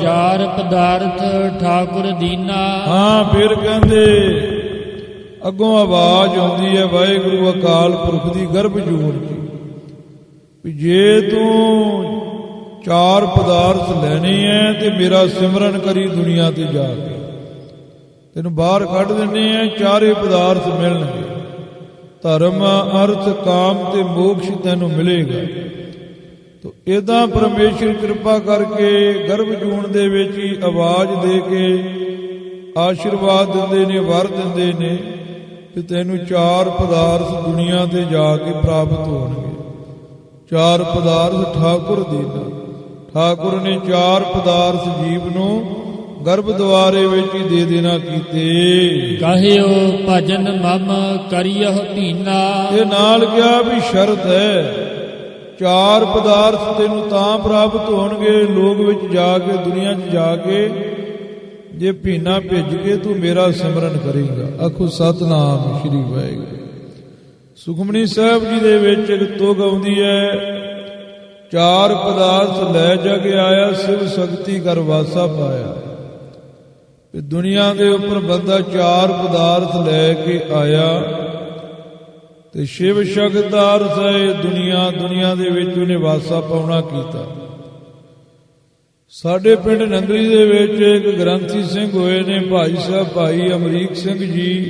ਚਾਰ ਪਦਾਰਥ ਠਾਕੁਰ ਦੀਨਾ। ਹਾਂ, ਫਿਰ ਕਹਿੰਦੇ, ਅੱਗੋਂ ਆਵਾਜ਼ ਆਉਂਦੀ ਹੈ, ਵਾਹਿਗੁਰੂ ਅਕਾਲ ਪੁਰਖ ਦੀ ਗਰਭ ਜੂਨ ਦੀ। ਵੀ ਜੇ ਤੂੰ ਚਾਰ ਪਦਾਰਥ ਲੈਣੇ ਐ, ਤੇ ਮੇਰਾ ਸਿਮਰਨ ਕਰੀ ਦੁਨੀਆ ਤੇ ਜਾ ਕੇ। ਤੈਨੂੰ ਬਾਹਰ ਕੱਢ ਦਿੰਨੇ ਐ, ਚਾਰੇ ਪਦਾਰਥ ਮਿਲਣਗੇ। ਧਰਮ, ਅਰਥ, ਕਾਮ ਤੇ ਮੋਕਸ਼ ਤੈਨੂੰ ਮਿਲੇਗਾ। ਤੋ ਇਦਾਂ ਪਰਮੇਸ਼ਰ ਕਿਰਪਾ ਕਰਕੇ ਗਰਭ ਜੂਣ ਦੇ ਵਿੱਚ ਹੀ ਆਵਾਜ਼ ਦੇ ਕੇ ਆਸ਼ੀਰਵਾਦ ਦਿੰਦੇ ਨੇ ਵਰ ਦਿੰਦੇ ਨੇ ਕਿ ਤੈਨੂੰ ਚਾਰ ਪਦਾਰਥ ਦੁਨੀਆ ਤੇ ਜਾ ਕੇ ਪ੍ਰਾਪਤ ਹੋਣਗੇ। ਚਾਰ ਪਦਾਰਥ ਠਾਕੁਰ ਦੇਣਾ ਠਾਕੁਰ ਨੇ ਚਾਰ ਪਦਾਰਥ ਜੀਵ ਨੂੰ ਗਰਭ ਦੁਆਰੇ ਵਿੱਚ ਹੀ ਦੇ ਦੇਣਾ ਕੀਤੇ। ਕਹਿਓ ਭਜਨ ਮਮ ਕਰਿਯਹ ਧੀਨਾ। ਤੇ ਨਾਲ ਕਿਹਾ ਵੀ ਸ਼ਰਤ ਹੈ ਚਾਰ ਪਦਾਰਥ ਤੈਨੂੰ ਤਾਂ ਪ੍ਰਾਪਤ ਹੋਣਗੇ, ਲੋਕ ਵਿੱਚ ਜਾ ਕੇ, ਦੁਨੀਆ 'ਚ ਜਾ ਕੇ, ਜੇ ਭੀਨਾ ਭਿੱਜ ਕੇ ਤੂੰ ਮੇਰਾ ਸਿਮਰਨ ਕਰੇਗਾ। ਆਖੋ, ਸਤਨਾਮ ਸ੍ਰੀ ਵਾਹਿਗੁਰੂ। ਸੁਖਮਨੀ ਸਾਹਿਬ ਜੀ ਦੇ ਵਿੱਚ ਇੱਕ ਤੁਗ ਆਉਂਦੀ ਹੈ, ਚਾਰ ਪਦਾਰਥ ਲੈ ਜਗ ਆਇਆ, ਸਿਵ ਸ਼ਕਤੀ ਕਰ ਵਾਸਾ ਪਾਇਆ। ਵੀ ਦੁਨੀਆ ਦੇ ਉੱਪਰ ਬੰਦਾ ਚਾਰ ਪਦਾਰਥ ਲੈ ਕੇ ਆਇਆ ਤੇ ਸ਼ਿਵ ਸ਼ਕਤ ਦਾ ਦੁਨੀਆ ਦੁਨੀਆ ਦੇ ਵਿੱਚ ਉਹਨੇ ਵਾਸਾ ਪਾਉਣਾ ਕੀਤਾ। ਸਾਡੇ ਪਿੰਡ ਨੰਗਲੀ ਦੇ ਵਿੱਚ ਇੱਕ ਗ੍ਰੰਥੀ ਸਿੰਘ ਹੋਏ ਨੇ, ਭਾਈ ਸਾਹਿਬ, ਭਾਈ ਅਮਰੀਕ ਸਿੰਘ ਜੀ।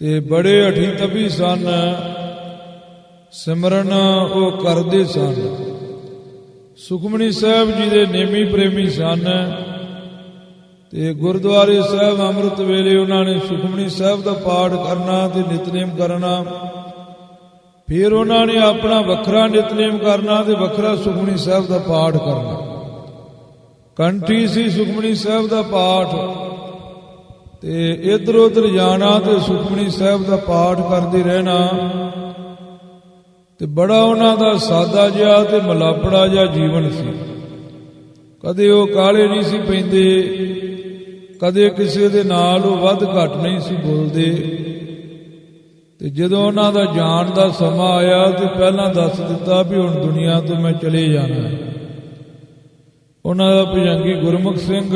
ਤੇ ਬੜੇ ਅਠੀ ਤਪੀ ਸਨ। ਸਿਮਰਨ ਉਹ ਕਰਦੇ ਸਨ। ਸੁਖਮਨੀ ਸਾਹਿਬ ਜੀ ਦੇ ਨੇਮੀ ਪ੍ਰੇਮੀ ਸਨ। ਤੇ ਗੁਰਦੁਆਰੇ ਸਾਹਿਬ ਅੰਮ੍ਰਿਤ ਵੇਲੇ ਉਹਨਾਂ ਨੇ ਸੁਖਮਨੀ ਸਾਹਿਬ ਦਾ ਪਾਠ ਕਰਨਾ ਤੇ ਨਿਤਨੇਮ ਕਰਨਾ। ਫਿਰ ਉਹਨਾਂ ਨੇ ਆਪਣਾ ਵੱਖਰਾ ਨਿਤਨੇਮ ਕਰਨਾ ਤੇ ਵੱਖਰਾ ਸੁਖਮਨੀ ਸਾਹਿਬ ਦਾ ਪਾਠ ਕਰਨਾ। ਕੰਠੀ ਸੀ ਸੁਖਮਨੀ ਸਾਹਿਬ ਦਾ ਪਾਠ ਤੇ ਇਧਰ ਉਧਰ ਜਾਣਾ ਤੇ ਸੁਖਮਨੀ ਸਾਹਿਬ ਦਾ ਪਾਠ ਕਰਦੇ ਰਹਿਣਾ। ਤੇ ਬੜਾ ਉਹਨਾਂ ਦਾ ਸਾਦਾ ਜਿਹਾ ਤੇ ਮਲਾਪੜਾ ਜਿਹਾ ਜੀਵਨ ਸੀ। ਕਦੇ ਉਹ ਕਾਲੇ ਨਹੀਂ ਸੀ ਪੈਂਦੇ ਕਦੇ ਕਿਸੇ ਦੇ ਨਾਲ ਉਹ ਵੱਧ ਘੱਟ ਨਹੀਂ ਸੀ ਬੋਲਦੇ। ਤੇ ਜਦੋਂ ਉਹਨਾਂ ਦਾ ਜਾਣ ਦਾ ਸਮਾਂ ਆਇਆ ਤੇ ਪਹਿਲਾਂ ਦੱਸ ਦਿੱਤਾ ਵੀ ਹੁਣ ਦੁਨੀਆ ਤੋਂ ਮੈਂ ਚਲੇ ਜਾਣਾ। ਉਹਨਾਂ ਦਾ ਭਜੰਗੀ ਗੁਰਮੁਖ ਸਿੰਘ,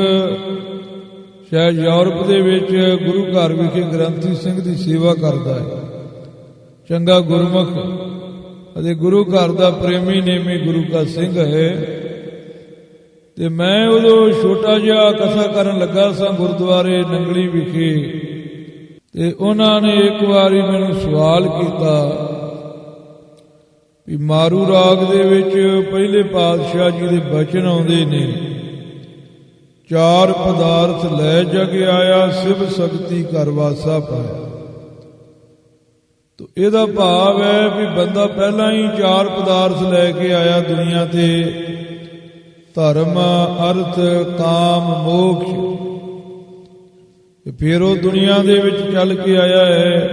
ਸ਼ਾਇਦ ਯੂਰਪ ਦੇ ਵਿੱਚ ਗੁਰੂ ਘਰ ਵਿਖੇ ਗ੍ਰੰਥੀ ਸਿੰਘ ਦੀ ਸੇਵਾ ਕਰਦਾ ਹੈ। ਚੰਗਾ ਗੁਰਮੁਖ ਅਤੇ ਗੁਰੂ ਘਰ ਦਾ ਪ੍ਰੇਮੀ ਨੇਮੀ ਗੁਰੂ ਕਾ ਸਿੰਘ ਹੈ। ਤੇ ਮੈਂ ਉਦੋਂ ਛੋਟਾ ਜਿਹਾ ਕਥਾ ਕਰਨ ਲੱਗਾ ਸਾਂ ਗੁਰਦੁਆਰੇ ਨੰਗਲੀ ਵਿਖੇ। ਤੇ ਉਹਨਾਂ ਨੇ ਇੱਕ ਵਾਰੀ ਮੈਨੂੰ ਸਵਾਲ ਕੀਤਾ ਵੀ ਮਾਰੂ ਰਾਗ ਦੇ ਵਿੱਚ ਪਹਿਲੇ ਪਾਤਸ਼ਾਹ ਜੀ ਦੇ ਬਚਨ ਆਉਂਦੇ ਨੇ, ਚਾਰ ਪਦਾਰਥ ਲੈ ਜਗ ਆਇਆ, ਸਿਵ ਸ਼ਕਤੀ ਕਰ ਵਾਸਾ ਪਾਇਆ। ਤੋ ਇਹਦਾ ਭਾਵ ਹੈ ਵੀ ਬੰਦਾ ਪਹਿਲਾਂ ਹੀ ਚਾਰ ਪਦਾਰਥ ਲੈ ਕੇ ਆਇਆ ਦੁਨੀਆ ਤੇ ਧਰਮ ਅਰਥ ਕਾਮ ਮੋਕਸ਼ ਫਿਰ ਉਹ ਦੁਨੀਆ ਦੇ ਵਿੱਚ ਚੱਲ ਕੇ ਆਇਆ ਹੈ।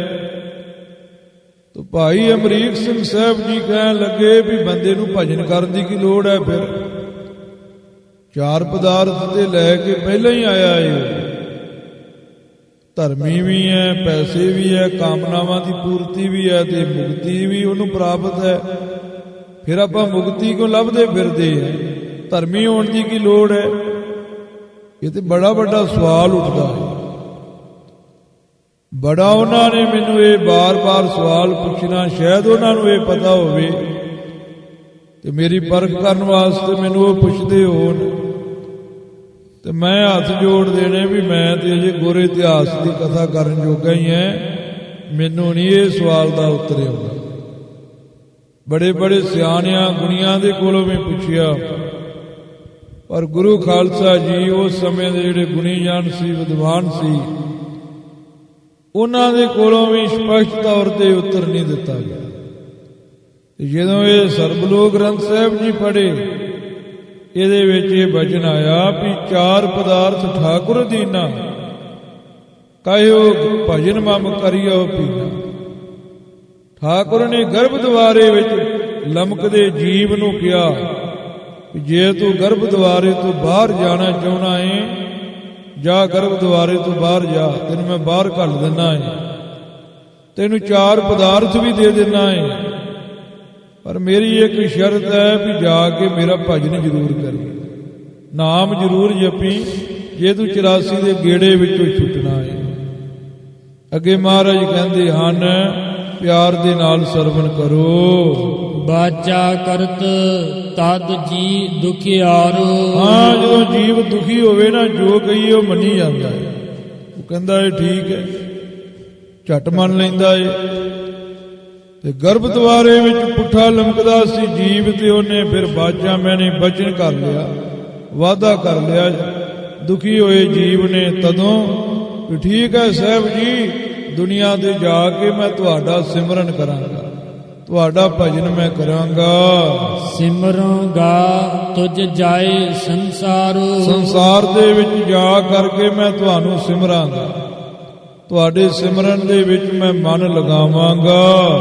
ਤੋ ਭਾਈ ਅਮਰੀਕ ਸਿੰਘ ਸਾਹਿਬ ਜੀ ਕਹਿਣ ਲੱਗੇ ਵੀ ਬੰਦੇ ਨੂੰ ਭਜਨ ਕਰਨ ਦੀ ਕੀ ਲੋੜ ਹੈ ਫਿਰ। ਚਾਰ ਪਦਾਰਥ ਤੇ ਲੈ ਕੇ ਪਹਿਲਾਂ ਹੀ ਆਇਆ ਹੈ ਧਰਮੀ ਵੀ ਹੈ, ਪੈਸੇ ਵੀ ਹੈ, ਕਾਮਨਾਵਾਂ ਦੀ ਪੂਰਤੀ ਵੀ ਹੈ ਤੇ ਮੁਕਤੀ ਵੀ ਉਹਨੂੰ ਪ੍ਰਾਪਤ ਹੈ। ਫਿਰ ਆਪਾਂ ਮੁਕਤੀ ਕੋ ਲੱਭਦੇ ਫਿਰਦੇ ਹਾਂ? ਧਰਮੀ ਹੋਣ ਦੀ ਕੀ ਲੋੜ ਹੈ? ਇਹ ਤੇ ਬੜਾ ਵੱਡਾ ਸਵਾਲ ਉੱਠਦਾ ਹੈ। ਬੜਾ ਉਹਨਾਂ ਨੇ ਮੈਨੂੰ ਇਹ ਬਾਰ-ਬਾਰ ਸਵਾਲ ਪੁੱਛਣਾ, ਸ਼ਾਇਦ ਉਹਨਾਂ ਨੂੰ ਇਹ ਪਤਾ ਹੋਵੇ ਤੇ ਮੇਰੀ ਪਰਖ ਕਰਨ ਵਾਸਤੇ ਮੈਨੂੰ ਉਹ ਪੁੱਛਦੇ ਹੋਣ। ਤੇ ਮੈਂ ਹੱਥ ਜੋੜ ਦੇਣੇ ਵੀ ਮੈਂ ਤੇ ਅਜੇ ਗੋਰੇ ਇਤਿਹਾਸ ਦੀ ਕਥਾ ਕਰਨ ਜੋਗਾ ਹੀ ਐ ਮੈਨੂੰ ਨਹੀਂ ਇਹ ਸਵਾਲ ਦਾ ਉੱਤਰ ਆਉਂਦਾ ਬੜੇ ਬੜੇ ਸਿਆਣਿਆਂ, ਗੁਣੀਆਂ ਦੇ ਕੋਲੋਂ ਵੀ ਪੁੱਛਿਆ। ਪਰ ਗੁਰੂ ਖਾਲਸਾ ਜੀ ਉਸ ਸਮੇਂ ਦੇ ਜਿਹੜੇ ਗੁਣੀ ਜਾਨ ਸੀ, ਵਿਦਵਾਨ ਸੀ, ਉਹਨਾਂ ਦੇ ਕੋਲੋਂ ਵੀ ਸਪਸ਼ਟ ਤੌਰ ਤੇ ਉੱਤਰ ਨਹੀਂ ਦਿੱਤਾ ਗਿਆ। ਜਦੋਂ ਇਹ ਸਰਬਲੋਕ ਗ੍ਰੰਥ ਸਾਹਿਬ ਜੀ ਪੜ੍ਹੇ, ਇਹਦੇ ਵਿੱਚ ਇਹ ਬਚਨ ਆਇਆ ਵੀ ਚਾਰ ਪਦਾਰਥ ਠਾਕੁਰ ਦੀਨਾ, ਕਹਿਓ ਭਜਨ ਮਮ ਕਰਿਓ ਪੀਨਾ। ਠਾਕੁਰ ਨੇ ਗਰਭ ਦੁਆਰੇ ਵਿੱਚ ਲਮਕਦੇ ਜੀਵ ਨੂੰ ਕਿਹਾ ਜੇ ਤੂੰ ਗਰਭ ਦੁਆਰੇ ਤੋਂ ਬਾਹਰ ਜਾਣਾ ਚਾਹੁੰਦਾ ਏ ਜਾ ਗਰਭ ਦੁਆਰੇ ਤੋਂ ਬਾਹਰ ਜਾ, ਤੈਨੂੰ ਮੈਂ ਬਾਹਰ ਕੱਢ ਦਿੰਨਾ ਏ ਤੈਨੂੰ ਚਾਰ ਪਦਾਰਥ ਵੀ ਦੇ ਦਿੰਨਾ ਏ ਪਰ ਮੇਰੀ ਇੱਕ ਸ਼ਰਤ ਹੈ ਵੀ ਜਾ ਕੇ ਮੇਰਾ ਭਜਨ ਜ਼ਰੂਰ ਕਰੀ। ਨਾਮ ਜ਼ਰੂਰ ਜਪੀ, ਜੇ ਤੂੰ 84 ਦੇ ਗੇੜੇ ਵਿੱਚੋਂ ਛੁੱਟਣਾ ਏ ਅੱਗੇ ਮਹਾਰਾਜ ਕਹਿੰਦੇ ਹਨ ਪਿਆਰ ਦੇ ਨਾਲ ਸਰਵਣ ਕਰੋ। ਬਾਚਾ ਕਰਤ ਤਦ ਜੀ ਦੁਖਿਆਰੋ। ਹਾਂ ਜਦੋਂ ਜੀਵ ਦੁਖੀ ਹੋਵੇ ਨਾ ਜੋ ਕਹੀਏ ਉਹ ਮੰਨੀ ਜਾਂਦਾ ਹੈ। ਉਹ ਕਹਿੰਦਾ ਇਹ ਠੀਕ ਹੈ ਝਟ ਮੰਨ ਲੈਂਦਾ ਏ। ਤੇ ਗਰਭ ਦੁਆਰੇ ਵਿੱਚ ਪੁੱਠਾ ਲਮਕਦਾ ਸੀ ਜੀਵ ਤੇ ਉਹਨੇ ਫਿਰ ਬਾਜਾਂ ਮੈਨੇ ਬਚਨ ਕਰ ਲਿਆ ਵਾਅਦਾ ਕਰ ਲਿਆ। ਦੁਖੀ ਹੋਏ ਜੀਵ ਨੇ ਤਦੋਂ ਠੀਕ ਹੈ ਸਾਹਿਬ ਜੀ ਦੁਨੀਆ ਤੇ ਜਾ ਕੇ ਮੈਂ ਤੁਹਾਡਾ ਸਿਮਰਨ ਕਰਾਂਗਾ। ਤੁਹਾਡਾ ਭਜਨ ਮੈਂ ਕਰਾਂਗਾ। ਸਿਮਰਾਂਗਾ ਤੁਝ ਜਾਏ ਸੰਸਾਰੋ। ਸੰਸਾਰ ਦੇ ਵਿੱਚ ਜਾ ਕਰਕੇ ਮੈਂ ਤੁਹਾਨੂੰ ਸਿਮਰਾਂਗਾ। ਤੁਹਾਡੇ ਸਿਮਰਨ ਦੇ ਵਿੱਚ ਮੈਂ ਮਨ ਲਗਾਵਾਂਗਾ।